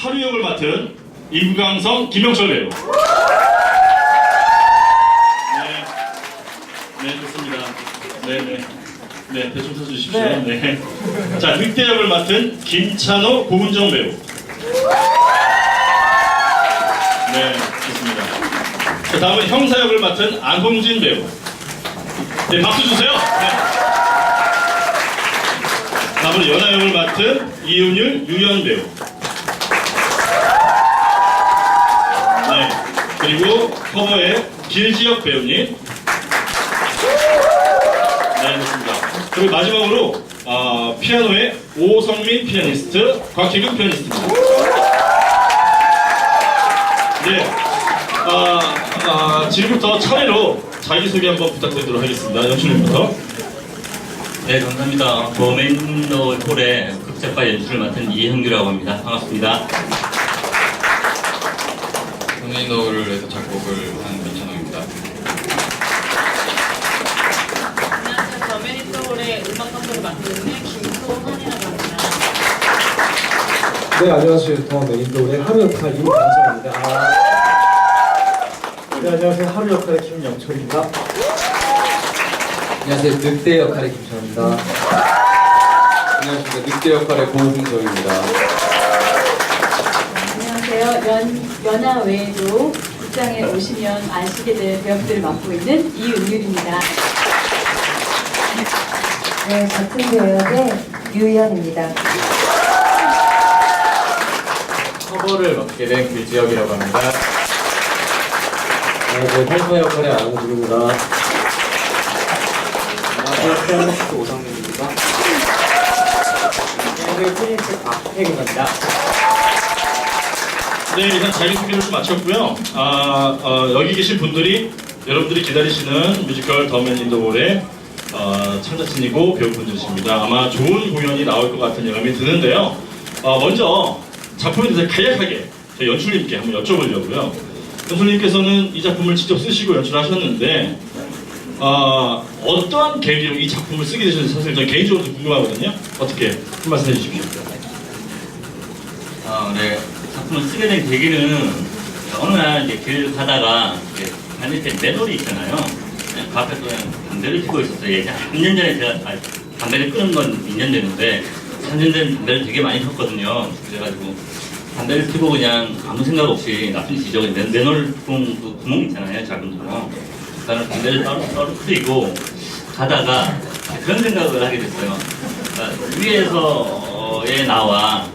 하루 역을 맡은 임강성, 김영철 배우. 네, 네 좋습니다. 네, 네, 네 대충 서주십시오. 네. 자 늑대 역을 맡은 김찬호, 고은정 배우. 네, 좋습니다. 자 다음은 형사 역을 맡은 안홍진 배우. 네, 박수 주세요. 네. 다음은 연하 역을 맡은 이은율, 유연 배우. 그리고 커버의 길지혁 배우님. 네, 좋습니다. 그리고 마지막으로 아, 피아노의 오성민 피아니스트, 곽희근 피아니스트입니다. 네. 아, 아, 지금부터 차례로 자기소개 한번 부탁드리도록 하겠습니다. 연출님부터. 네, 감사합니다. 더맨더 홀의 극작가 연출을 맡은 이형규라고 합니다. 반갑습니다. 선인너를 해서 작곡을 한 민찬호입니다. 안녕하세요. 더메리토홀의 음악 감독을 맡고 있는 김소환이라고 합니다. 네 안녕하세요 더 메인도의 하루 역할 임강성입니다 아. 네 안녕하세요 하루 역할의 김영철입니다 안녕하세요 늑대 역할의 김철입니다 안녕하십니까 늑대 역할의 고홍정입니다. 연, 연하 외에도 극장에 오시면 아시게 될 배역들을 맡고 있는 이은율입니다. 네, 같은 배역의 유연입니다. 커버를 맡게 된 길지혁이라고 합니다. 안녕하세요 형사 역할의 안우진입니다 안녕하세요 피아니스트 오상민입니다 안녕하세요 피아니스트 박혜근입니다 네, 일단 자기 소개를 좀 마쳤고요. 아, 어, 여기 계신 분들이 여러분들이 기다리시는 뮤지컬 더맨 인더 월의 어, 창작진이고 배우분들이십니다. 아마 좋은 공연이 나올 것 같은 예감이 드는데요. 어, 먼저 작품에 대해서 간략하게 저희 연출님께 한번 여쭤보려고요. 연출님께서는 이 작품을 직접 쓰시고 연출하셨는데 어, 어떠한 계기로 이 작품을 쓰게 되셨는지 사실 저 개인적으로 좀 궁금하거든요. 어떻게 한 말씀 해주십시오. 아, 네. 작품을 쓰게 된 계기는 어느 날 이제 길 가다가 이제 반대편 매놀이 있잖아요. 네, 그 앞에서 그냥 담배를 피고 있었어요. 예전 3년 전에 제가 아, 담배를 끊은 건 2년 됐는데 3년 전에 담배를 되게 많이 폈거든요. 그래가지고 담배를 피고 그냥 아무 생각 없이 나쁜 지적인 구멍, 그 구멍 있잖아요. 작은 구멍. 나는 담배를 따로 따로 피고 가다가 그런 생각을 하게 됐어요. 그러니까 위에서의 나와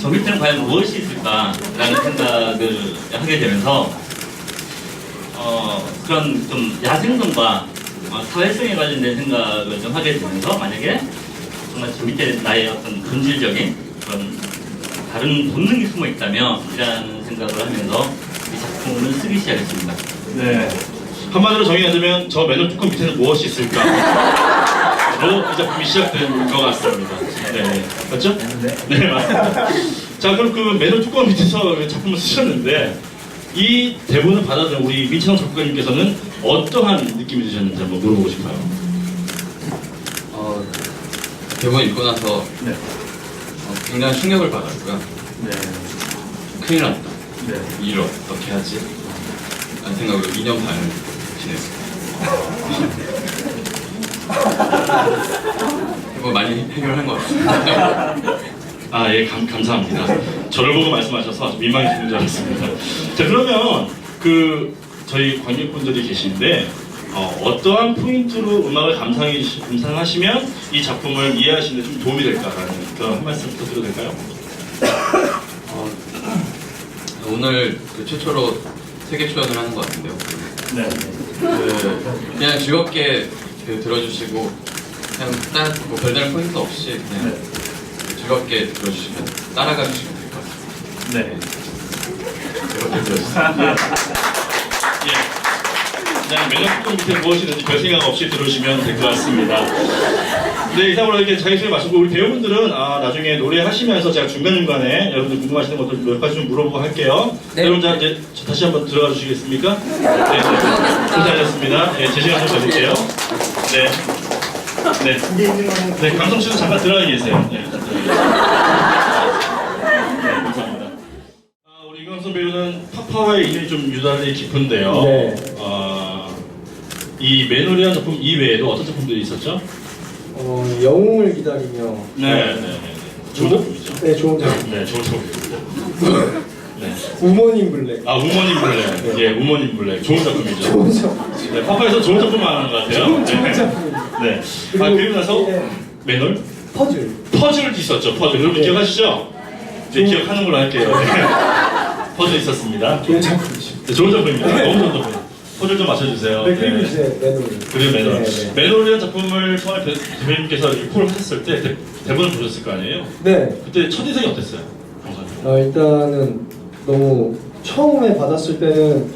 저 밑에는 과연 무엇이 있을까라는 생각을 하게 되면서 어, 그런 좀 야생성과 어, 사회성에 관련된 생각을 좀 하게 되면서 만약에 정말 저 밑에 나의 어떤 본질적인 그런 다른 본능이 숨어 있다면 이라는 생각을 하면서 이 작품을 쓰기 시작했습니다. 네. 한마디로 정의하자면 저 매너 뚜껑 밑에는 무엇이 있을까? 로 이 작품이 시작된 것 같습니다. 네. 맞죠? 네. 맞습니다. 자, 그럼 그 매너 뚜껑 밑에서 작품을 쓰셨는데 이 대본을 받아들인 우리 민찬호 작가님께서는 어떠한 느낌이 드셨는지 한번 물어보고 싶어요. 어, 대본 읽고 나서 네. 어, 굉장히 충격을 받았고요. 네. 큰일 났다. 네. 이 일을 어떻게 하지? 라는 생각으로 2년 반을 지냈어 요. 뭐 많이 해결한 것 같습니다. 아, 예, 감, 감사합니다. 저를 보고 말씀하셔서 민망해지는 줄 알았습니다. 자, 그러면 그 저희 관객분들이 계신데 어, 떠한 포인트로 음악을 감상해, 감상하시면 이 작품을 이해하시는 데 좀 도움이 될까라는 그런 한 말씀 부탁드려도 될까요? 어, 오늘 그 최초로 세계 출연을 하는 것 같은데요. 네. 그 그냥 즐겁게 그 들어주시고 그냥 딱 뭐 별다른 포인트 없이 그냥 즐겁게 들어주시면 따라가 주시면 될 것 같습니다. 네. 즐겁게 들어주세요. 예. 그냥 매너 뚜껑 밑에 무엇이 있는지 별 생각 없이 들어오시면 될 것 같습니다. 네, 이상으로 이렇게 자기소개 마치고 우리 배우분들은 아, 나중에 노래하시면서 제가 중간중간에 여러분들 궁금하시는 것들 몇 가지 좀 물어보고 할게요. 여러분 자, 이제 다시 한번 들어가 주시겠습니까? 네, 네. 고생하셨습니다. 네, 제 시간 좀 가질게요. 네. 네. 이게 네, 감성 씨도 잠깐 들어가 계세요. 네, 네. 감사합니다. 아, 우리 이광선 배우는 파파와의 인연이 좀 유달리 깊은데요. 네. 아, 이 매놀이라는 작품 이외에도 어떤 작품들이 있었죠? 어, 영웅을 기다리며 네, 네, 네. 네. 좋은 네, 작품이죠. 네 좋은 작품 네, 좋은 작품입니다. 네. 우먼인 블랙. 아, 우먼인 블랙. 예, 우먼인 블랙. 좋은 작품이죠. 좋은 작품. 네, 파파에서 좋은 작품만 하는 것 같아요. 좋은, 좋은 네. 작품입니다. 네. 아, 그리고 나서 네, 매놀? 퍼즐. 퍼즐도 있었죠. 퍼즐. 여러분 네. 기억하시죠? 네, 기억하는 걸로 할게요. 네. 퍼즐 있었습니다. 좋은 작품이죠. 네, 좋은 작품입니다. 너무 좋은 작품. 퍼즐 좀 맞춰주세요. 네, 그리고 네. 이제 매놀. 그리고 매놀. 네, 네. 매놀이라는 작품을 처음에 배- 대표님께서 콜을 하셨을 때 대, 대본을 보셨을 거 아니에요? 네. 그때 첫인상이 어땠어요? 어, 일단은 너무 처음에 받았을 때는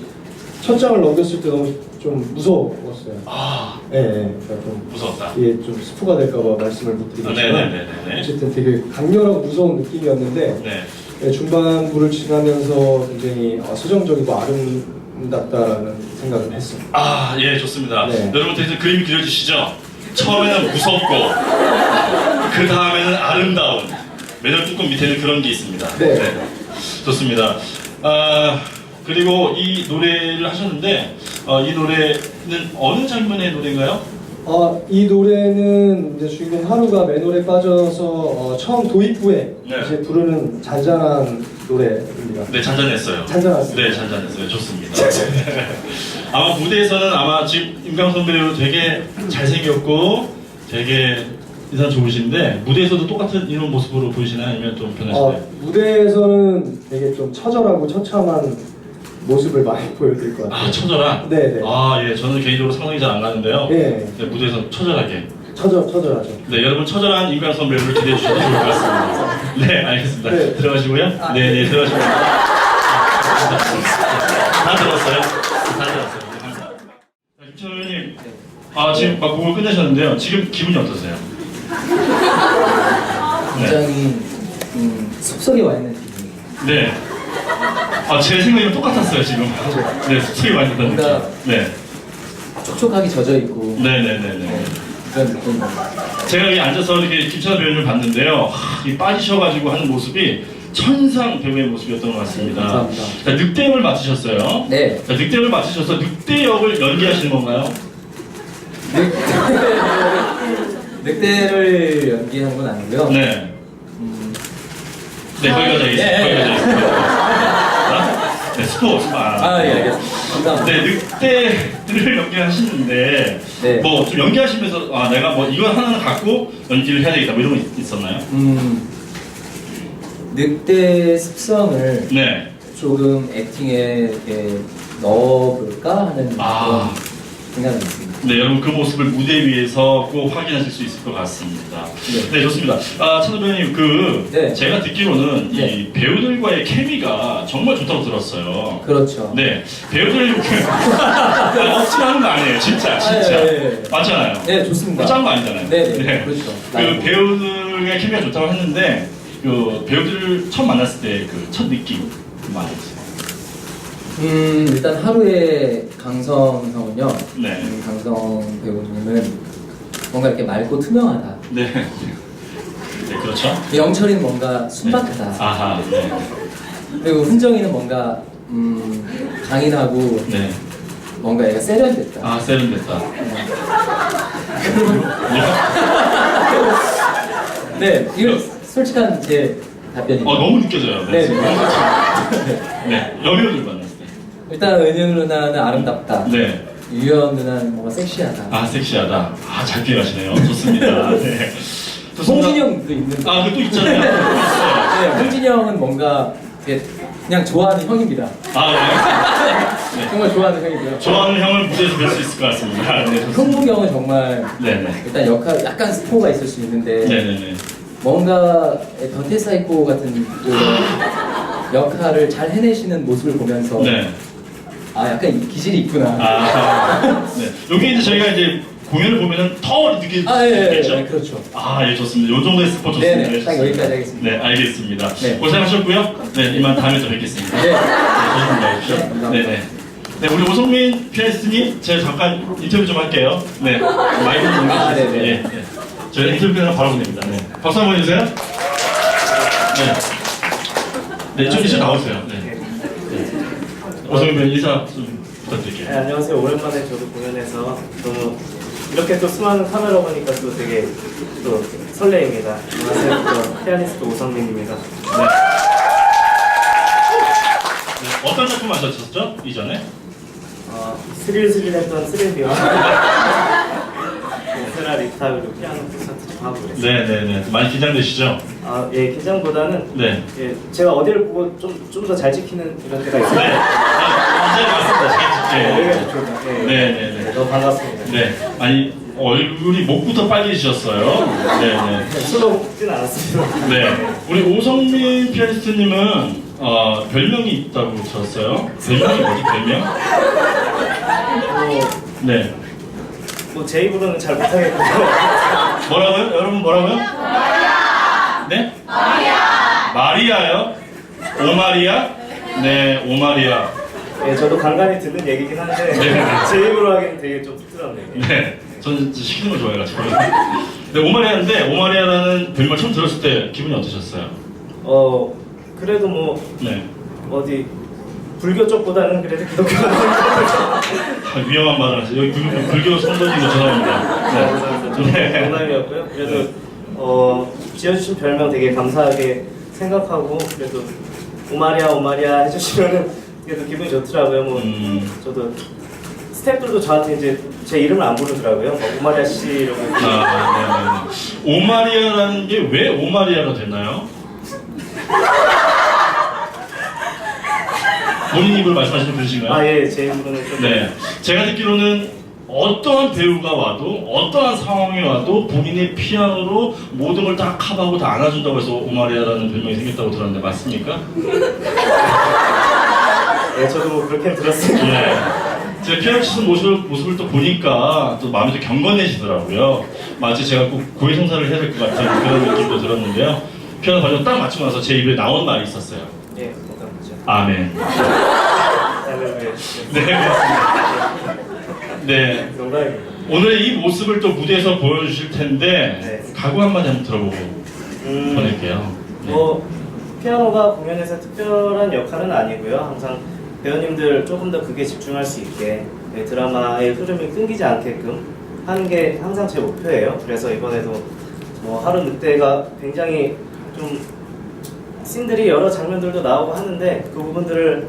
첫 장을 넘겼을 때 너무 좀 무서웠어요. 아, 네, 네. 그러니까 좀 무서웠다. 이게 좀 스포가 될까봐 말씀을 못 아, 드리겠지만 네네네네. 어쨌든 되게 강렬하고 무서운 느낌이었는데 네. 네, 중반부를 지나면서 굉장히 어, 서정적이고 아름답다라는 생각을 했어요. 아, 예, 좋습니다. 네. 여러분들 그림이 그려지시죠? 처음에는 무섭고, 그 다음에는 아름다운, 매달 뚜껑 밑에는 그런 게 있습니다. 네. 좋습니다. 아, 그리고 이 노래를 하셨는데, 어, 이 노래는 어느 장면의 노래인가요? 어, 이 노래는 이제 주인공 하루가 매놀에 빠져서 어, 처음 도입 후에 네. 이제 부르는 잔잔한 노래입니다. 네, 잔잔했어요. 잔잔했어요. 네, 잔잔했어요. 좋습니다. 아마 무대에서는 아마 지금 임강선 배우 되게 잘생겼고 되게 인상 좋으신데 무대에서도 똑같은 이런 모습으로 보이시나요? 아니면 좀 변하시나요? 어, 무대에서는 되게 좀 처절하고 처참한 모습을 많이 보여드릴 것 같아요. 아, 처절한? 네네. 아, 예. 저는 개인적으로 상상이 잘 안 가는데요. 네. 네, 무대에서 처절하게. 처절, 처절하죠. 네, 여러분 처절한 임강선 배우를 기대해 주셔도 좋을 것 같습니다. 네, 알겠습니다. 네. 들어가시고요. 네, 네, 들어가시고요. 다 들었어요? 다 들었어요. 네, 감사합니다. 자, 김철 의원님, 아, 지금 막 곡을 끝내셨는데요. 지금 기분이 어떠세요? 네. 굉장히 음, 숲속에 와 있는 기분이 네. 아, 제 생각이랑 똑같았어요, 지금. 네, 많이 든다는 느낌. 네. 촉촉하게 젖어 있고 네네네네. 그런 느낌. 제가 여기 앉아서 이렇게 김찬호 배우님을 봤는데요. 하, 이 빠지셔가지고 하는 모습이 천상 배우의 모습이었던 것 같습니다. 감사합니다. 자, 늑대역을 맡으셨어요. 네. 자, 늑대역을 맡으셔서 늑대역을 연기하시는 건가요? 늑대를, 늑대를 연기한 건 아니고요. 네. 음, 네, 거기가 져 있어요. 예, 예, 거기가 예. 져 있습니다. 네, 스포, 스포. 아, 예, 알겠습니다. 감사합니다. 네, 늑대를 연기하시는데, 네. 뭐 좀 연기하시면서, 아, 내가 뭐 이건 하나는 갖고 연기를 해야 되겠다, 뭐 이런 거 있- 있었나요? 음, 늑대 습성을 네. 조금 액팅에 이렇게 넣어볼까 하는 아. 그런 생각이 있습니다. 네, 여러분 그 모습을 무대 위에서 꼭 확인하실 수 있을 것 같습니다. 네, 좋습니다. 아, 찬호 배우님, 그 네. 제가 듣기로는 이 네. 배우들과의 케미가 정말 좋다고 들었어요. 그렇죠. 네, 배우들 아, 억지하는 거 아니에요, 진짜, 진짜. 아, 예, 예, 예. 맞잖아요. 네, 좋습니다. 짠거 아니잖아요. 네, 네, 그렇죠. 그 배우들의 케미가 좋다고 했는데 그 배우들 처음 만났을 때 그 첫 느낌 말해주세요. 음, 일단 하루의 강성 형은요. 네. 음, 강성 배우님은 뭔가 이렇게 맑고 투명하다. 네, 네, 그렇죠. 영철이는 뭔가 순박하다. 네. 아하, 네, 그리고 훈정이는 뭔가 음, 강인하고 네. 뭔가 얘가 세련됐다. 아, 세련됐다. 네, 이거 솔직한 제 답변입니다. 어, 너무 느껴져요. 네. 네. 네, 여배우들 만났을 때. 일단 은영 누나는 아름답다. 네. 유연 누나는 뭔가 섹시하다. 아, 섹시하다. 아, 잘 피해가시네요. 좋습니다. 네. 형도 있는데. 아, 그또 있잖아요. 네, 있어요. 홍진이 형은 뭔가 그냥 좋아하는 형입니다. 아, 네. 네. 정말 좋아하는 형이고요. 좋아하는 형을 무대에서 뵐 수 있을 것 같습니다. 네, 좋습니다. 형국 형은 정말 네네. 일단 역할 약간 스포가 있을 수 있는데 네네네. 뭔가 변태 사이코 같은 그 역할을 잘 해내시는 모습을 보면서 네. 아 약간 이 기질이 있구나. 아, 네. 여기 이제 저희가 이제 공연을 보면은 더 느낄 수 아, 예, 예, 있겠죠? 예, 그렇죠. 아, 예, 좋습니다. 요 정도의 스포 좋습니다. 네네, 예, 딱 좋습니다. 여기까지 하겠습니다. 네, 알겠습니다. 네. 고생하셨고요. 네, 이만 다음에 또 뵙겠습니다. 네. 네, 조심히 가십시오. 네, 감사합니다. 네 네. 네, 우리 오성민 피아니스트님, 제가 잠깐 인터뷰 좀 할게요. 네, 마이크 좀 아, 넘겨주세요. 네네. 예, 예. 저희 인터뷰 그냥 바로 보냅니다. 네. 박수 한번 해주세요. 네. 네, 좀 이제 나오세요. 네. 네. 오성민 인사 좀 부탁드릴게요. 네, 안녕하세요. 오랜만에 저도 공연해서 너무 이렇게 또 수많은 카메라 보니까 또 되게 또 설레입니다. 안녕하세요. 저 피아니스트 오성민입니다. 네, 어떤 작품 하셨었죠? 이전에? 어, 스릴스릴했던 스릴비와 오페라 리타 그리고 피아노 하고 그랬어요. 네네네. 많이 긴장되시죠? 아, 예, 긴장보다는 네. 예, 제가 어디를 보고 좀 좀 더 잘 지키는 이런 데가 있어요. 네. 아, 이제 맞습니다. 네, 네. 좋습니다. 예, 네네네. 너무 반갑습니다. 네. 아니 얼굴이 목부터 빨개지셨어요. 네네. 술로 먹진 않았습니다. 네. 우리 오성민 피아니스트님은 어, 별명이 있다고 들었어요. 별명이 뭐지? 별명? 뭐, 네. 뭐제 입으로는 잘 못하겠고요. 뭐라고요? 여러분 뭐라고요? 마리아. 네? 마리아. 마리아요? 오마리아? 네, 오마리아. 예, 저도 간간히 듣는 얘기긴 한데 네. 제 입으로 하기는 되게 좀 쑥스럽네요. 네. 저는 진짜 시키는 거 좋아해가지고. 네, 오마리아인데 오마리아라는 별명 처음 들었을 때 기분이 어떠셨어요? 어, 그래도 뭐 네. 어디 불교 쪽보다는 그래도 기독교가 같아요. 아, 위험한 말을 하세요. 여기 불교, 불교 성도님도 죄송합니다. 좀 네. 농담이었고요. 그래도 어, 지어주신 별명 되게 감사하게 생각하고 그래도 오마리아 오마리아 해주시면은 그래도 기분이 좋더라고요. 뭐 음. 저도 스태프들도 저한테 이제 제 이름을 안 부르더라고요. 막 오마리아 씨 이러고 아, 네, 네, 네. 오마리아라는 게 왜 오마리아가 됐나요? 본인 입으로 말씀하시는 분이신가요? 아 예, 제 입으로는 좀 네. 제가 듣기로는 어떠한 배우가 와도 어떠한 상황이 와도 본인의 피아노로 모든 걸 다 커버하고 다 안아준다고 해서 오마리아라는 별명이 생겼다고 들었는데 맞습니까? 예, 저도 뭐 그렇게 들었어요. 네. 제가 피아노 치는 모습을, 모습을 또 보니까 또 마음이 또 경건해지더라고요. 마치 제가 꼭 고해성사를 해야 될 것 같은 그런 느낌도 들었는데요. 피아노 반주 딱 맞추고 나서 제 입에 나온 말이 있었어요. 예, 거죠? 아멘. 할렐루야. 네, 그렇습니다. 네. 농담입니다. 오늘 이 모습을 또 무대에서 보여주실 텐데 네. 각오 한마디 한번 들어보고 음, 보낼게요. 네. 뭐 피아노가 공연에서 특별한 역할은 아니고요. 항상 배우님들 조금 더 그게 집중할 수 있게 네, 드라마의 흐름이 끊기지 않게끔 하는 게 항상 제 목표예요. 그래서 이번에도 뭐 하루 늑대가 굉장히 좀 씬들이 여러 장면들도 나오고 하는데 그 부분들을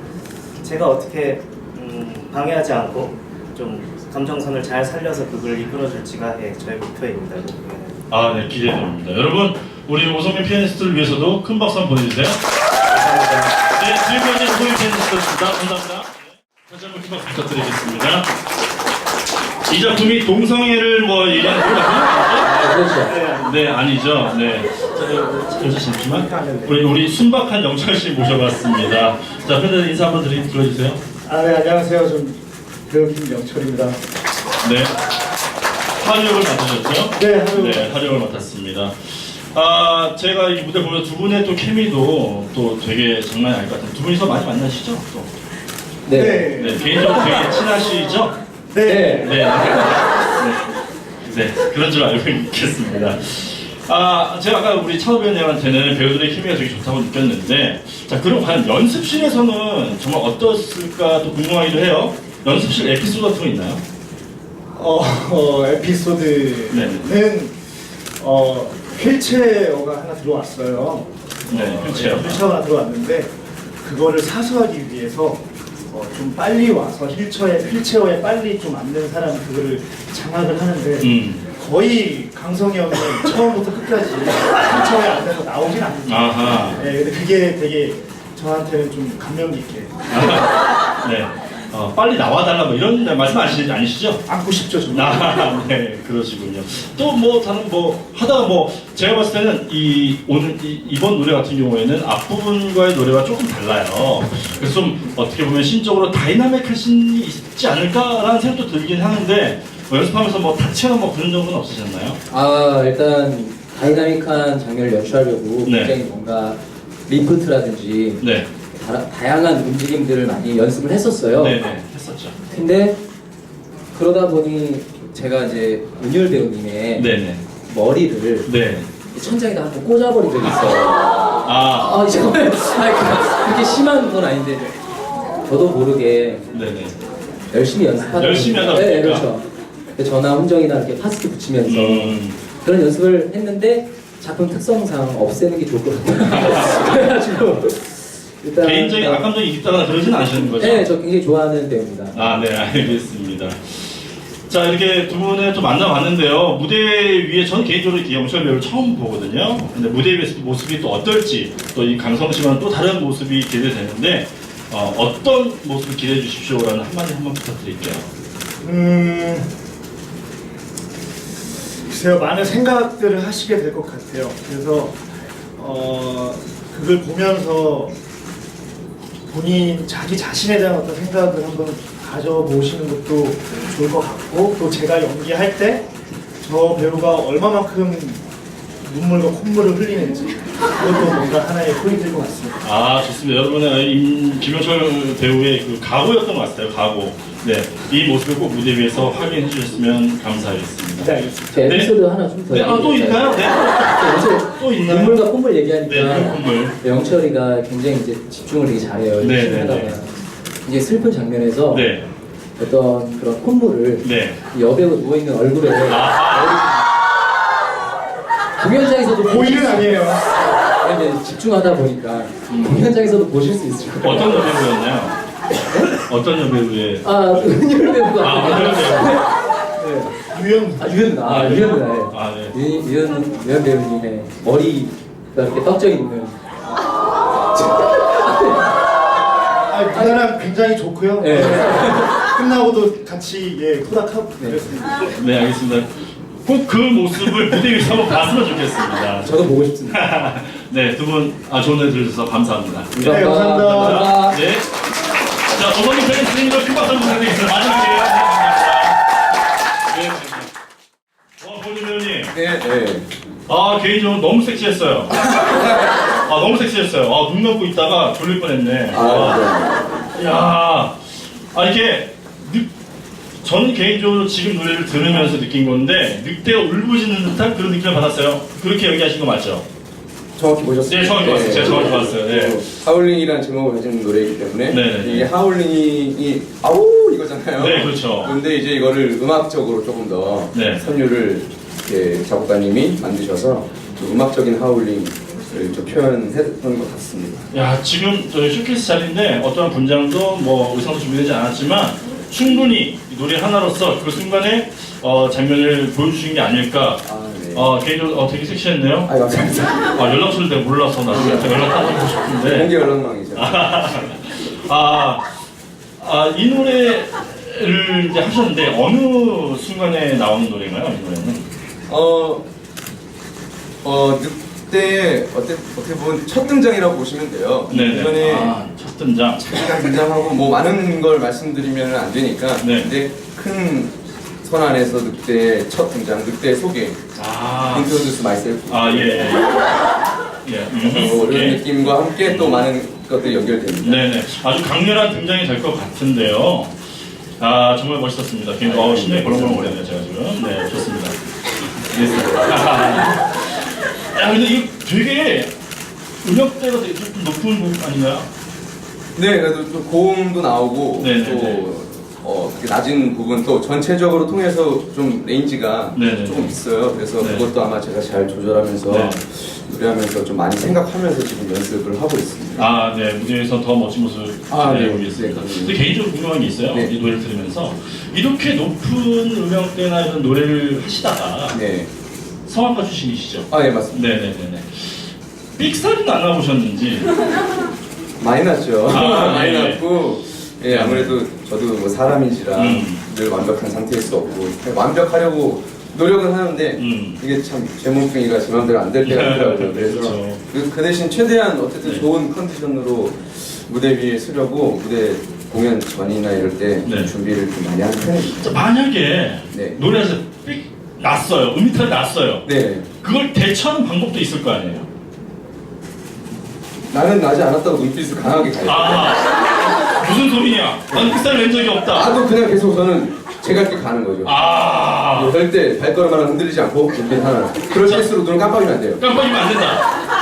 제가 어떻게 음, 방해하지 않고 좀 감정선을 잘 살려서 그걸 이끌어줄지가 예, 저의 목표입니다. 그. 아, 네, 기대됩니다. 여러분, 우리 오성민 피아니스트를 위해서도 큰 박수 한번 보내주세요. 감사합니다. 네, 지금까지 오성민 피아니스트였습니다. 감사합니다. 다시 한번 큰 박수 부탁드리겠습니다. 이 작품이 동성애를 뭐 얘기하는 거 아, 그렇죠. 네, 아니죠. 네. 자, 잠시만. 우리, 우리 순박한 영철 씨 모셔봤습니다. 자, 팬들 인사 한번 드리, 들어주세요. 아, 네, 안녕하세요. 좀 배우 김영철입니다. 네. 하려을 맡으셨죠? 네, 하려을. 네, 하려을 맡았습니다. 아, 제가 이 무대 보면 두 분의 또 케미도 또 되게 장난이 아닐 것 같아요. 두 분이서 많이 만나시죠? 또. 네. 네, 개인적으로 되게 친하시죠? 네. 네. 네. 네, 그런 줄 알고 있겠습니다. 아, 제가 아까 우리 차우 배우님한테는 배우들의 케미가 되게 좋다고 느꼈는데, 자, 그럼 과연 연습실에서는 정말 어떻을까 또 궁금하기도 해요. 연습실 에피소드 같은 거 있나요? 어, 어, 에피소드는 어, 휠체어가 하나 들어왔어요. 네, 휠체어. 휠체어가 하나 들어왔는데 그거를 사수하기 위해서 어, 좀 빨리 와서 휠체어에, 휠체어에 빨리 좀 앉는 사람 그거를 장악을 하는데 음. 거의 강성이 형은 처음부터 끝까지 휠체어에 앉아서 나오진 않는다. 아하. 네, 근데 그게 되게 저한테는 좀 감명 깊게 네. 어, 빨리 나와달라 뭐 이런 말씀 아시, 아니시죠? 안고 싶죠 정말. 아, 네, 그러시군요. 또 뭐 다른 뭐 하다가 뭐 제가 봤을 때는 이 오늘 이, 이번 노래 같은 경우에는 앞부분과의 노래가 조금 달라요. 그래서 좀 어떻게 보면 신적으로 다이나믹한 신이 있지 않을까라는 생각도 들긴 하는데 뭐 연습하면서 뭐 다치거나 뭐 그런 적은 없으셨나요? 아 일단 다이나믹한 장면을 연출하려고 네. 굉장히 뭔가 리프트라든지 네, 다, 다양한 움직임들을 많이 연습을 했었어요. 네, 네, 했었죠. 근데 그러다 보니 제가 이제 은율 배우님의 네, 네, 머리를 네. 천장에다 한번 꽂아버린 적이 있어요. 아, 아 정말 아니, 그- 그렇게 심한 건 아닌데 저도 모르게 네네. 열심히 연습하다 열심히 하다 네, 보니까. 그렇죠. 전화 훈정이나 이렇게 파스트 붙이면서 음. 그런 연습을 했는데 작품 특성상 없애는 게 좋을 것 같아요. 그래가지고 일단 개인적인 악감정이 있다거나 그러진 않으시는 거죠? 네, 저 굉장히 좋아하는 배우입니다. 아, 네, 알겠습니다. 자, 이렇게 두 분을 좀 만나봤는데요. 무대 위에 저는 개인적으로 이 영철 배우를 처음 보거든요. 근데 무대 위에서 모습이 또 어떨지, 또 이 강성 씨와는 또 다른 모습이 기대되는데, 어, 어떤 모습을 기대해 주십시오라는 한마디 한번 부탁드릴게요. 음, 글쎄요, 많은 생각들을 하시게 될 것 같아요. 그래서, 어, 그걸 보면서 본인, 자기 자신에 대한 어떤 생각을 한번 가져보시는 것도 좋을 것 같고, 또 제가 연기할 때 저 배우가 얼마만큼 눈물과 콧물을 흘리는지, 그것도 뭔가 하나의 포인트인 것 같습니다. 아, 좋습니다. 여러분의 임, 김영철 배우의 그 각오였던 것 같아요, 각오. 네, 이 모습을 꼭 무대 위에서 확인해 주셨으면 감사하겠습니다. 네, 알겠습니다. 제 에피소드 하나 좀 더. 네, 아, 또 있나요? 네. 또 있나요? 눈물과 콧물 얘기하니까 네, 콧물. 영철이가 굉장히 이제 집중을 되게 잘해요. 네, 열심히 네, 하다가 네. 이제 슬픈 장면에서 네, 어떤 그런 콧물을 네. 이 여배우 누워 있는 얼굴에 아, 공연장에서도 수- 아니에요. 아니, 근데 집중하다 보니까 공연장에서도 보실 수 있을 거예요. 어떤 여배우였나요? 어떤 여배우의 아, 은율 배우가. 아, 은율 네. 유형 아, 유연, 아, 아, 유연 누나. 아, 네. 유- 유연, 유연 배우님의 머리가 이렇게 떡져 있는. 아, 누나랑 굉장히 좋고요. 네. 끝나고도 같이 예 후락하고 그랬습니다. 네, 알겠습니다. 꼭 그 모습을 무대 위에서 한번 봤으면 좋겠습니다. 저도 보고 싶습니다. 네, 두 분 아, 좋은 날 들어주셔서 감사합니다. 네, 감사합니다. 감사합니다. 네. 자, 어머니 팬스님도 큰 박수 한번 부탁드리겠습니다. 마지막이에요. 네, 감사합니다. 네. 와, 본인 배우님. 네, 네. 아, 개인적으로 너무 섹시했어요. 아, 너무 섹시했어요. 아, 눈 감고 있다가 졸릴 뻔 했네. 아, 야, 아, 이게, 늑, 저는 개인적으로 지금 노래를 들으면서 느낀 건데, 늑대가 울부짖는 듯한 그런 느낌을 받았어요. 그렇게 얘기하신 거 맞죠? 정확히 보셨어요? 네, 정확히 봤어요. 제가 정확히 봤어요. 네. 하울링이라는 제목을 가진 노래이기 때문에 네네네. 이게 하울링이 아우 이거잖아요. 네, 그렇죠. 근데 이제 이거를 음악적으로 조금 더 네. 선율을 이렇게 작곡가님이 만드셔서 좀 음악적인 하울링을 좀 표현했던 것 같습니다. 야, 지금 저희 쇼케이스 자리인데, 어떠한 분장도 뭐 의상도 준비되지 않았지만, 충분히 이 노래 하나로서 그 순간에 어, 장면을 보여주신 게 아닐까. 아, 네. 어, 개인적으로 어, 되게 섹시했네요. 아, 감사합니다. 아, 연락처를 내가 몰라서 나중에 연락 따보고 싶은데. 공개 연락망이죠. 아, 아, 이 노래를 이제 하셨는데 어느 순간에 나오는 노래인가요? 이 노래는? 어, 어, 늑대 어때, 어떻게 보면 첫 등장이라고 보시면 돼요. 네네. 이번에 아, 첫 등장. 자기가 등장하고 뭐 많은 걸 말씀드리면 안 되니까 네. 근데 큰 선 안에서 늑대의 첫 등장, 늑대의 소개 아, 인트로듀스 마이셀프 아, 예, 예. 예, 음, 뭐 이런 예. 느낌과 함께 또 많은 것들이 연결됩니다. 네네. 아주 강렬한 등장이 될 것 같은데요. 아, 정말 멋있었습니다. 굉장히, 어, 심장이 벌렁벌렁 거리네요, 제가 지금. 네, 좋습니다. 알겠습니다. 야, 근데 이거 되게 음역대가 되게 좀 높은 부분 아닌가요? 네, 그래도 또 고음도 나오고 네 네 네. 또 어, 그렇게 낮은 부분 또 전체적으로 통해서 좀 레인지가 네네네. 조금 있어요. 그래서 네. 그것도 아마 제가 잘 조절하면서 네. 노래하면서 좀 많이 생각하면서 지금 연습을 하고 있습니다. 아, 네. 무대에서 더 멋진 모습 아, 네. 기대해보겠습니다. 네. 근데 개인적으로 궁금한 게 있어요. 네. 이 노래를 들으면서. 이렇게 높은 음역대나 이런 노래를 하시다가 네. 성악가 출신이시죠? 아, 예, 맞습니다. 네네네네. 삑사리는 안 나오셨는지. 많이 났죠. 아, 많이 네. 났고, 예, 아무래도 저도 뭐 사람인지라 음. 늘 완벽한 상태일 수 없고, 완벽하려고 노력은 하는데, 음. 이게 참 제 몸뚱이가 제 마음대로 안 될 때가 있더라고요. 그래서 그렇죠. 그, 그 대신 최대한 어쨌든 네. 좋은 컨디션으로 무대 위에 서려고 무대 공연 전이나 이럴 때 네. 준비를 좀 많이 하는 편입니다. 자, 만약에 네. 노래에서 삑 났어요. 음이탈 났어요. 네. 그걸 대처하는 방법도 있을 거 아니에요? 나는 나지 않았다고 눈빛을 강하게 가요. 아, 무슨 소리냐? 난 삑사리 낸 적이 없다. 나도 그냥 계속 저는 제가 이렇게 가는 거죠. 아, 절대 발걸음 하나 흔들리지 않고 눈빛 하나. 그럴 실수로 눈을 깜빡이면 안 돼요. 깜빡이면 안 된다.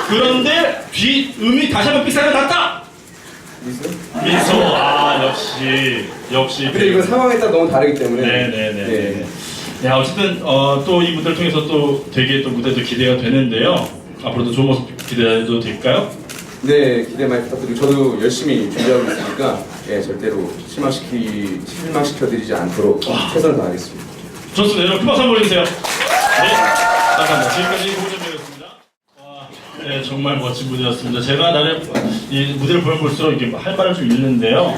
그런데 뒤 음이 다시 한번 삑사리가 났다. 미수? 민소 아 역시 역시 근데 이거 상황에 따라 너무 다르기 때문에 네네네. 네. 네, 어쨌든 어, 또이 무대를 통해서 또 되게 또 무대도 기대가 되는데요. 앞으로도 좋은 모습 기대해도 될까요? 네, 기대 많이 부탁드리고 저도 열심히 준비하고 있으니까 예, 절대로 실망시키 실망시켜드리지 않도록 최선을 다하겠습니다. 좋습니다. 여러분 큰 박수 한번 보내주세요. 네, 감사합니다. 지금까지 고정되었습니다. 와, 네, 정말 멋진 무대였습니다. 제가 나를 이 무대를 보면 볼수록 이렇게 할 말을 좀 잃는데요.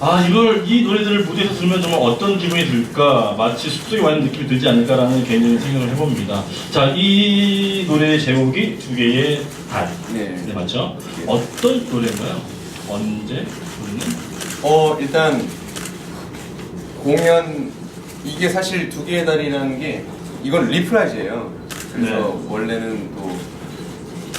아 이걸 이 노래들을 무대에서 들으면 정말 어떤 기분이 들까 마치 숲속에 와 있는 느낌이 들지 않을까라는 개인적인 생각을 해봅니다. 자이 노래의 제목이 두 개의 달. 네. 네 맞죠? 어떤 노래인가요? 언제 부르는? 어 일단 공연 이게 사실 두 개의 달이라는 게 이건 리프라이즈예요. 그래서 네. 원래는 또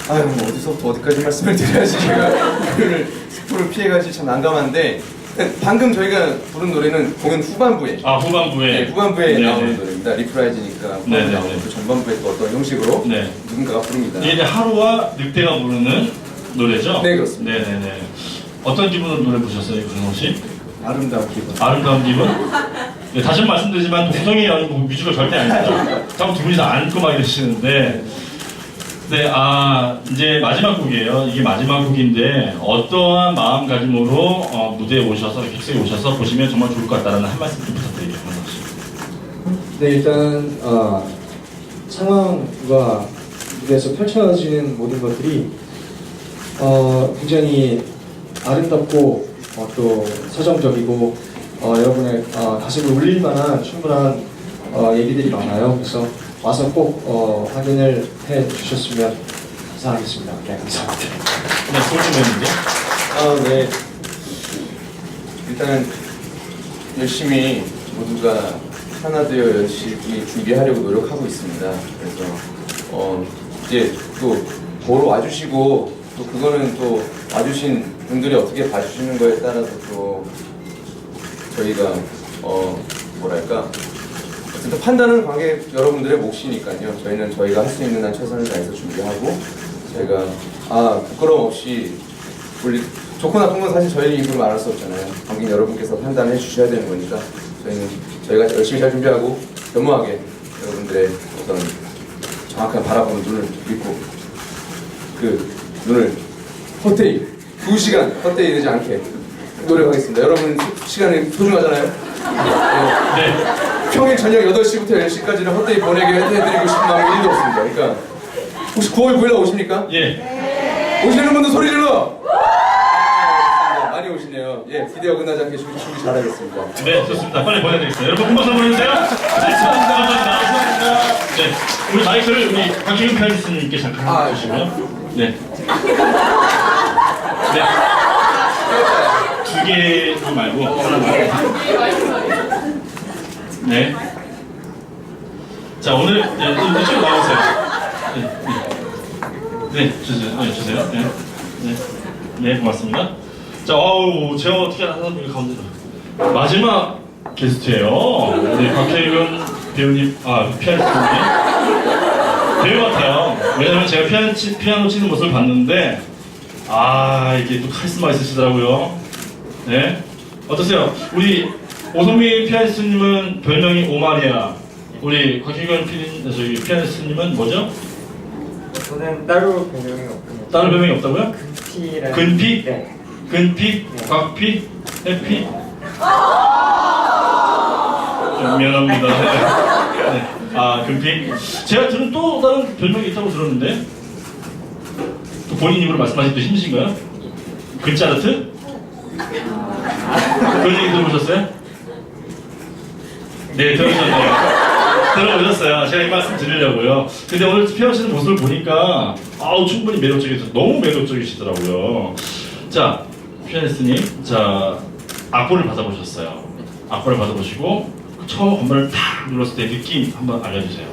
아유 뭐 어디서부터 어디까지 말씀을 드려야지 제가 그를 스포를 피해가지 참 난감한데 방금 저희가 부른 노래는 공연 후반부에 아 후반부에. 네, 후반부에 네, 나오는 네. 노래입니다. 리프라이즈니까 네, 후반부에 네, 나오는 네. 그 전반부에 또 어떤 형식으로 네. 누군가가 부릅니다. 이제 하루와 늑대가 부르는 노래죠? 네, 그렇습니다. 네네네. 어떤 기분으로 노래 부르셨어요, 구성호 씨? 아름다운 기분. 아름다운 기분? 네, 다시 한 번 말씀드리지만 동성이 아니고 뮤지컬 절대 아닙니다. 자꾸 두 분이서 안고 막 이러시는데 네, 아 이제 마지막 곡이에요. 이게 마지막 곡인데 어떠한 마음가짐으로 어, 무대에 오셔서 객석에 오셔서 보시면 정말 좋을 것 같다는 한 말씀 좀 씨. 네, 일단 어, 상황과 무대에서 펼쳐지는 모든 것들이 어, 굉장히 아름답고 어, 또 서정적이고 어, 여러분의 어, 가슴을 울릴 만한 충분한 어, 얘기들이 많아요. 그래서 와서 꼭 어, 확인을 해 주셨으면 감사하겠습니다. 네, 감사합니다. 네, 소주맨인데. 아, 네. 일단 열심히 모두가 하나 되어 열심히 준비하려고 노력하고 있습니다. 그래서 어, 이제 또 보러 와주시고 또 그거는 또 와주신 분들이 어떻게 봐주시는 거에 따라서 또 저희가 어 뭐랄까 판단은 관객 여러분들의 몫이니까요. 저희는 저희가 할 수 있는 한 최선을 다해서 준비하고 저희가 아 부끄러움 없이 우리 좋고 나쁜 건 사실 저희 입으로 말할 수 없잖아요. 관객 여러분께서 판단해 주셔야 되는 거니까 저희는 저희가 열심히 잘 준비하고 겸허하게 여러분들의 어떤 정확한 바라보는 눈을 믿고 그 눈을 헛되이 두 시간 헛되이 되지 않게 노력하겠습니다. 여러분 시- 시간이 소중하잖아요. 네. 네. 평일 저녁 8시부터 10시까지는 헛되이 보내게 해드리고 싶은 마음이 1도 없습니다. 그러니까 혹시 9월 9일 날 오십니까? 예. 오시는 분들 소리 질러! 아, 많이 오시네요. 예, 기대가 끝나지 않게 준비, 준비 잘하겠습니다. 네, 좋습니다. 빨리 보내드리겠습니다. 여러분, 큰 박수 한번 보내주세요. 네, 수고하셨습니다. 감사합니다. 네, 우리 마이크를 우리 박희윤 피아니스트님께 잠깐 아, 해주시고요. 네. 네. 두개 말고 하나만. 네. 자, 오늘 네, 좀 이쪽으로 나오세요. 네, 네. 네, 주세요. 네, 주세요. 네. 네. 네, 고맙습니다. 자, 어우, 제가 어떻게 하나 여기 가운데 마지막 게스트예요. 우리 박혜윤 배우님, 아 피아니스트님 배우 같아요. 왜냐면 제가 피아노, 치, 피아노 치는 모습을 봤는데 아 이게 또 카리스마 있으시더라고요. 네, 어떠세요? 우리 오성민 피아니스트님은 별명이 오마니아. 우리 곽혜균 피, 저기 피아니스트님은 뭐죠? 저는 따로 변경이 없고 다른 별명이 없다고요? T라는 근피? 네. 근피? 곽피? 해피? 좀 미안합니다. 네. 네. 아, 근피? 제가 들은 또 다른 별명이 있다고 들었는데? 또 본인 입으로 말씀하시기 또 힘드신가요? 근짜르트? 그런 얘기 들어보셨어요? 네, 들어보셨네요. 들어보셨어요. 제가 이 말씀 드리려고요. 근데 오늘 피하시는 모습을 보니까 아우 충분히 매력적이셔 너무 매력적이시더라고요. 자, 피아니스트님, 자 악보를 받아보셨어요. 악보를 받아보시고 처음 건반을 탁 눌렀을 때 느낌 한번 알려주세요.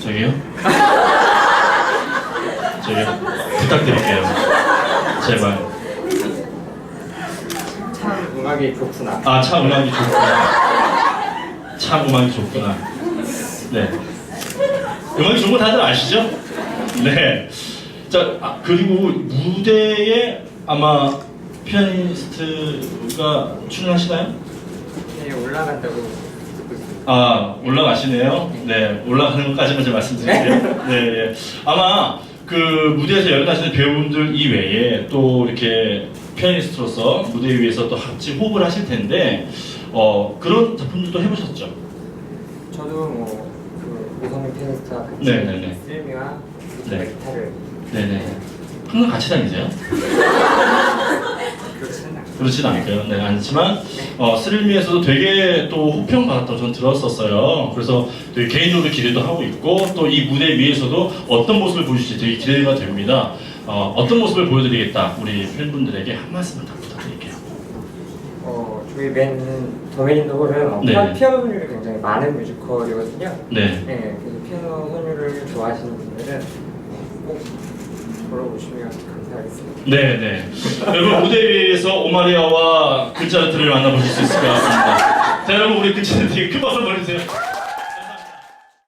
저기요? 저기요? 부탁드릴게요. 제발. 참 음악이 좋구나. 아, 참 음악이 좋구나. 참 음악이 좋구나. 네. 음악이 좋은 거 다들 아시죠? 네. 자, 아, 그리고 무대에 아마 피아니스트가 출연하시나요? 네, 올라간다고. 아, 올라가시네요. 네, 올라가는 것까지만 좀 말씀드릴게요. 네, 예. 아마 그 무대에서 연락하시는 배우분들 이외에 또 이렇게 피아니스트로서 무대 위에서 또 같이 호흡을 하실 텐데, 어, 그런 작품들도 해보셨죠? 저도 뭐그 오성민 피아니스트와 같이 네네네. 쓸미와 네. 기타를 네네. 항상 같이 다니세요? 그렇진 않고요. 네, 않지만 어, 스릴미에서도 되게 또 호평 받았다고 전 들었었어요. 그래서 되게 개인적으로 기대도 하고 있고 또 이 무대 위에서도 어떤 모습을 보여주실지 되게 기대가 됩니다. 어, 어떤 모습을 보여드리겠다 우리 팬분들에게 한 말씀을 다 부탁드릴게요. 어, 저희 밴 더메인 노블은 어, 네. 피아- 피아노 선율이 굉장히 많은 뮤지컬이거든요. 네. 네, 그래서 피아노 선율을 좋아하시는 분들은 어, 꼭 보러 오시면 감사 하겠습니다. 네, 네. 여러분 무대 위에서 오마리아와 글자르트를 만나보실 수 있을 것 같습니다. 자, 여러분 우리 글자르트에게 큰 박수 보내주세요.